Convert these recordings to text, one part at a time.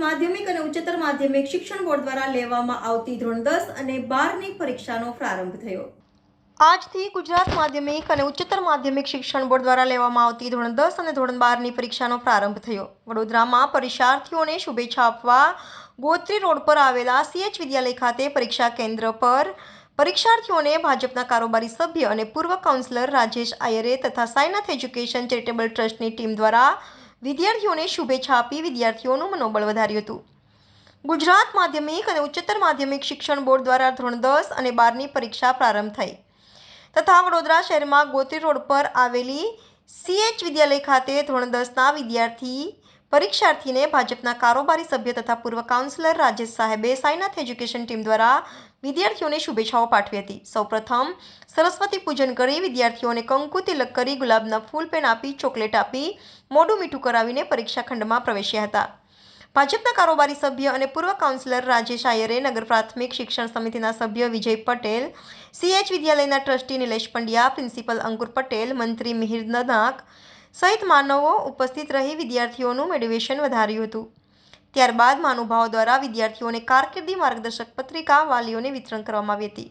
માધ્યમિક અને ઉચ્ચતર માધ્યમિક શિક્ષણ બોર્ડ દ્વારા લેવામાં આવતી ધોરણ દસ અને બારની પરીક્ષાનો પ્રારંભ થયો. આજથી ગુજરાત માધ્યમિક અને ઉચ્ચતર માધ્યમિક શિક્ષણ બોર્ડ દ્વારા લેવામાં આવતી ધોરણ દસ અને ધોરણ બારની પરીક્ષાનો પ્રારંભ થયો. વડોદરામાં પરીક્ષાર્થીઓને શુભેચ્છા આપવા ગોત્રી રોડ પર આવેલા સીએચ વિદ્યાલય ખાતે પરીક્ષા કેન્દ્ર પર પરીક્ષાર્થીઓને ભાજપના કારોબારી સભ્ય અને પૂર્વ કાઉન્સિલર રાજેશ આયરે તથા સાયનાથ એજ્યુકેશન ચેરિટેબલ ટ્રસ્ટની ટીમ દ્વારા વિદ્યાર્થીઓને શુભેચ્છા આપી વિદ્યાર્થીઓનું મનોબળ વધાર્યું હતું. ગુજરાત માધ્યમિક અને ઉચ્ચતર માધ્યમિક શિક્ષણ બોર્ડ દ્વારા ધોરણ દસ અને બારની પરીક્ષા પ્રારંભ થઈ. તથા વડોદરા શહેરમાં ગોત્રી રોડ પર આવેલી સીએચ વિદ્યાલય ખાતે ધોરણ દસના વિદ્યાર્થી પરીક્ષાર્થીને ભાજપના કારોબારી સભ્ય તથા પૂર્વ કાઉન્સિલર રાજેશ સાહેબે સાઈનાથ એજ્યુકેશન ટીમ દ્વારા વિદ્યાર્થીઓને શુભેચ્છાઓ પાઠવી હતી. સૌપ્રથમ, સરસ્વતી પૂજન કરી વિદ્યાર્થીઓને કંકુ તિલક કરી ગુલાબના ફૂલ પેન આપી, ચોકલેટ આપી, મોઢું મીઠું કરાવીને પરીક્ષા ખંડમાં પ્રવેશ્યા હતા. ભાજપના કારોબારી સભ્ય અને પૂર્વ કાઉન્સિલર રાજેશ આયરે નગર પ્રાથમિક શિક્ષણ સમિતિના સભ્ય વિજય પટેલ સીએચ વિદ્યાલયના ટ્રસ્ટી નિલેશ પંડ્યા, પ્રિન્સિપલ અંકુર પટેલ, મંત્રી મિહિર નનાક સહિત માનવો ઉપસ્થિત રહી વિદ્યાર્થીઓનું મોટિવેશન વધાર્યું હતું. ત્યારબાદ મહાનુભાવો દ્વારા વિદ્યાર્થીઓને કારકિર્દી માર્ગદર્શક પત્રિકા વાલીઓને વિતરણ કરવામાં આવી હતી.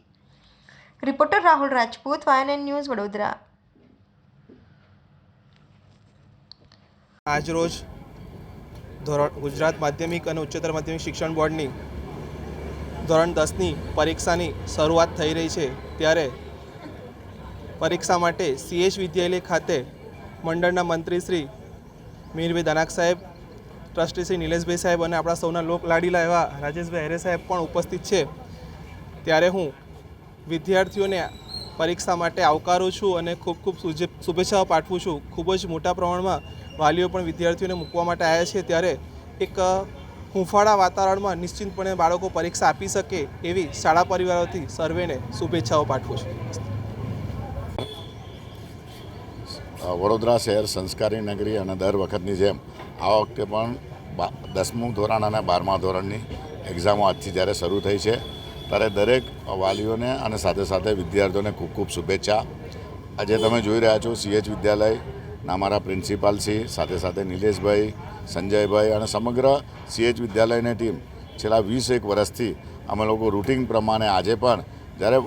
Reporter Rahul Rajput YNN news Vadodara. આજરોજ ધોરણ, ગુજરાત માધ્યમિક અને ઉચ્ચતર માધ્યમિક શિક્ષણ બોર્ડની ધોરણ દસની પરીક્ષાની શરૂઆત થઈ રહી છે. ત્યારે પરીક્ષા માટે સીએચ વિદ્યાલય ખાતે મંડળના મંત્રી શ્રી મીરભાઈ દનાક સાહેબ, ટ્રસ્ટી શ્રી નિલેશભાઈ સાહેબ અને આપણા સૌના લોક લાડીલા એવા રાજેશભાઈ હેરે સાહેબ પણ ઉપસ્થિત છે. ત્યારે હું વિદ્યાર્થીઓને પરીક્ષા માટે આવકારું છું અને ખૂબ ખૂબ શુભેચ્છાઓ પાઠવું છું. ખૂબ જ મોટા પ્રમાણમાં વાલીઓ પણ વિદ્યાર્થીઓને મૂકવા માટે આવ્યા છે. ત્યારે એક હુંફાળા વાતાવરણમાં નિશ્ચિંતપણે બાળકો પરીક્ષા આપી શકે એવી શાળા પરિવારોથી સર્વેને શુભેચ્છાઓ પાઠવું છું. વડોદરા શહેર સંસ્કારી નગરી અને દર વખતની જેમ આ વખતે પણ દસમું ધોરણ અને બારમા ધોરણની એક્ઝામો આજથી જ્યારે શરૂ થઈ છે, ત્યારે દરેક વાલીઓને અને સાથે સાથે વિદ્યાર્થીઓને ખૂબ ખૂબ શુભેચ્છા. આજે તમે જોઈ રહ્યા છો સીએચ વિદ્યાલયના અમારા પ્રિન્સિપાલ શ્રી, સાથે સાથે નિલેશભાઈ, સંજયભાઈ અને સમગ્ર સીએચ વિદ્યાલયની ટીમ. છેલ્લા વીસ એક વર્ષથી અમે લોકો રૂટિન પ્રમાણે આજે પણ જ્યારે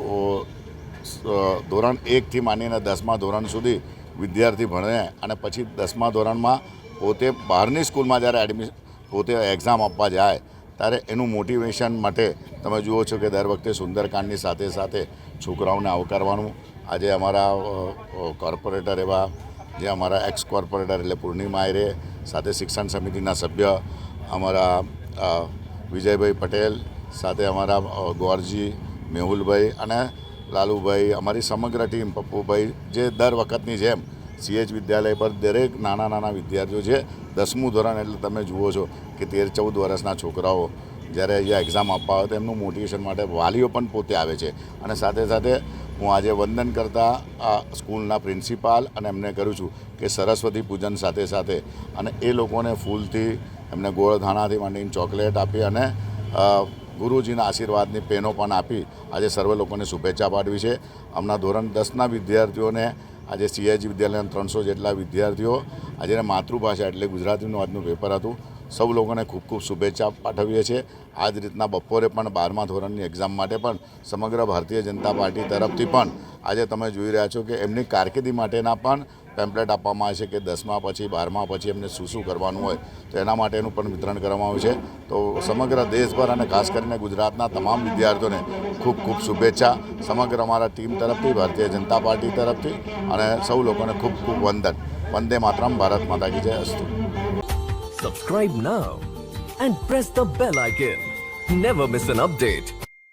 ધોરણ એકથી માંડીને દસમા ધોરણ સુધી વિદ્યાર્થી ભણે અને પછી દસમા ધોરણમાં પોતે બહારની સ્કૂલમાં જ્યારે એડમિશન પોતે એક્ઝામ આપવા જાય, ત્યારે એનું મોટિવેશન માટે તમે જુઓ છો કે દર વખતે સુંદરકાંડની સાથે સાથે છોકરાઓને આવકારવાનું. આજે અમારા કોર્પોરેટર એવા જે અમારા એક્સ કોર્પોરેટર એટલે પૂર્ણિમા આયરે, સાથે શિક્ષણ સમિતિના સભ્ય અમારા વિજયભાઈ પટેલ, સાથે અમારા ગોરજી મેહુલભાઈ અને લાલુભાઈ, અમારી સમગ્ર ટીમ, પપ્પુભાઈ, જે દર વખતની જેમ સીએચ વિદ્યાલય પર દરેક નાના નાના વિદ્યાર્થીઓ છે, દસમું ધોરણ એટલે તમે જુઓ છો કે તેર ચૌદ વર્ષના છોકરાઓ જ્યારે અહીંયા એક્ઝામ આપવા આવે તો એમનું મોટિવેશન માટે વાલીઓ પણ પોતે આવે છે. અને સાથે સાથે હું આજે વંદન કરતા આ સ્કૂલના પ્રિન્સિપાલ અને એમને કરું છું કે સરસ્વતી પૂજન સાથે સાથે અને એ લોકોને ફૂલથી એમને ગોળ ધાણાથી માંડીને ચોકલેટ આપી અને ગુરુજીના આશીર્વાદની પેનો પણ આપી આજે સર્વે લોકોને શુભેચ્છા પાઠવી છે. હમણાં ધોરણ દસના વિદ્યાર્થીઓને આજે સીએચ વિદ્યાલયના ત્રણસો જેટલા વિદ્યાર્થીઓ, આજે માતૃભાષા એટલે ગુજરાતીનું આજનું પેપર હતું. સૌ લોકોને ખૂબ ખૂબ શુભેચ્છા પાઠવીએ છીએ. આ જ રીતના બપોરે પણ બારમા ધોરણની એક્ઝામ માટે પણ સમગ્ર ભારતીય જનતા પાર્ટી તરફથી પણ આજે તમે જોઈ રહ્યા છો કે એમની કારકિર્દી માટેના પણ પેમ્પલેટ આપવામાં આવે છે કે દસમા પછી બારમા પછી એમને શું શું કરવાનું હોય, તો એના માટેનું પણ વિતરણ કરવામાં આવ્યું છે. તો સમગ્ર દેશભર અને ખાસ કરીને ગુજરાતના તમામ વિદ્યાર્થીઓને ખૂબ ખૂબ શુભેચ્છા. સમગ્ર અમારા ટીમ તરફથી, ભારતીય જનતા પાર્ટી તરફથી અને સૌ લોકોને ખૂબ ખૂબ વંદન. વંદે માતરમ, ભારત માતા કી જય અસ્તુ. Subscribe now and press the bell icon never miss an update.